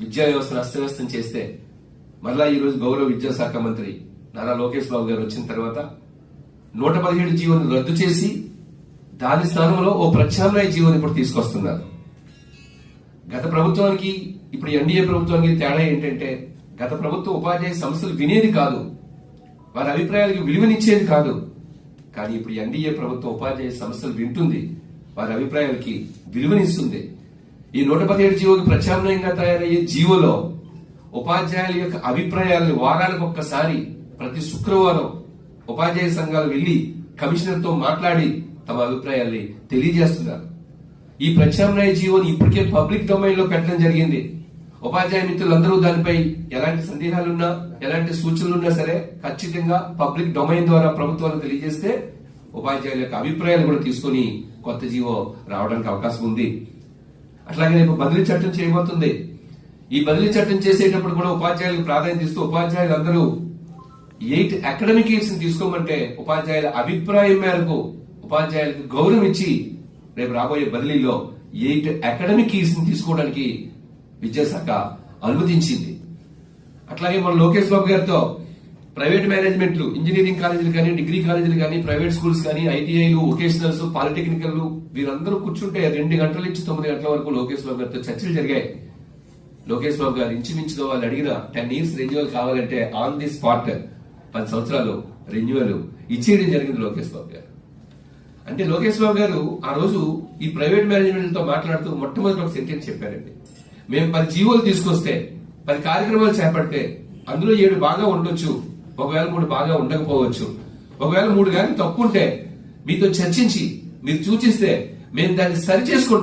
విద్యా వ్యవస్థను అస్తవ్యస్తం చేస్తే మరలా ఈరోజు గౌరవ విద్యాశాఖ మంత్రి నారా లోకేష్ బాబు గారు వచ్చిన తర్వాత నూట పదిహేడు జీవోను రద్దు చేసి దాని స్థానంలో ఓ ప్రత్యామ్నాయ జీవోని ఇప్పుడు తీసుకొస్తున్నారు. గత ప్రభుత్వానికి ఇప్పుడు ఎన్డీఏ ప్రభుత్వానికి తేడా ఏంటంటే గత ప్రభుత్వం ఉపాధ్యాయ సంస్థలు వినేది కాదు వారి అభిప్రాయాలకు విలువనిచ్చేది కాదు. కానీ ఇప్పుడు ఎన్డీఏ ప్రభుత్వం ఉపాధ్యాయ సంస్థలు వింటుంది వారి అభిప్రాయాలకి విలువనిస్తుంది. ఈ నూట పదిహేడు జీవోకి ప్రత్యామ్నాయంగా తయారయ్యే జీవోలో ఉపాధ్యాయుల యొక్క అభిప్రాయాలను వారానికి ఒక్కసారి ప్రతి శుక్రవారం ఉపాధ్యాయ సంఘాలు వెళ్ళి కమిషనర్తో మాట్లాడి తమ అభిప్రాయాల్ని తెలియజేస్తున్నారు. ఈ ప్రత్యామ్నాయ జీవోని ఇప్పటికే పబ్లిక్ డొమైన్లో పెట్టడం జరిగింది. ఉపాధ్యాయ మిత్రులందరూ దానిపై ఎలాంటి సందేహాలున్నా ఎలాంటి సూచనలున్నా సరే ఖచ్చితంగా పబ్లిక్ డొమైన్ ద్వారా ప్రభుత్వానికి తెలియజేస్తే ఉపాధ్యాయుల యొక్క అభిప్రాయాలు కూడా తీసుకొని కొత్త జీవో రావడానికి అవకాశం ఉంది. అట్లాగే రేపు బదిలీ చట్టం చేయబోతుంది. ఈ బదిలీ చట్టం చేసేటప్పుడు కూడా ఉపాధ్యాయులకు ప్రాధాన్యత ఇస్తూ ఉపాధ్యాయులందరూ ఎయిట్ అకాడమిక్ ఇయర్స్ తీసుకోమంటే ఉపాధ్యాయుల అభిప్రాయం మేరకు ఉపాధ్యాయులకు గౌరవం ఇచ్చి రేపు రాబోయే బదిలీలో ఎయిట్ అకాడమిక్ ఇయర్స్ తీసుకోవడానికి విద్యాశాఖ అనుమతించింది. అట్లాగే మన లోకేష్ బాబు గారితో ప్రైవేట్ మేనేజ్మెంట్లు ఇంజనీరింగ్ కాలేజీలు కానీ డిగ్రీ కాలేజీలు కానీ ప్రైవేట్ స్కూల్స్ కానీ ఐటీఐలు వొకేషనల్స్ పాలిటెక్నికల్ వీరందరూ కూర్చుంటే రెండు గంటల నుంచి తొమ్మిది గంటల వరకు లోకేష్ బాబు గారితో చర్చలు జరిగాయి. లోకేష్ బాబు గారు ఇంచుమించుగా వాళ్ళు అడిగిన టెన్ ఇయర్స్ రెన్యువల్ కావాలంటే ఆన్ ది స్పాట్ పది సంవత్సరాలు రెన్యువల్ ఇచ్చేయడం జరిగింది లోకేష్ బాబు గారు. అంటే లోకేష్ బాబు గారు ఆ రోజు ఈ ప్రైవేట్ మేనేజ్మెంట్తో మాట్లాడుతూ మొట్టమొదటి ఒక సెంటెన్స్ చెప్పారండి. మేము పది జీవోలు తీసుకొస్తే పది కార్యక్రమాలు చేపడితే అందులో ఏడు బాగా ఉండొచ్చు. ఒకవేళ మూడు బాగా ఉండకపోవచ్చు. ఒకవేళ మూడు కానీ తప్పు ఉంటే మీతో చర్చించి మీరు సూచిస్తే మేము దాన్ని సరి చేసుకుంటాం.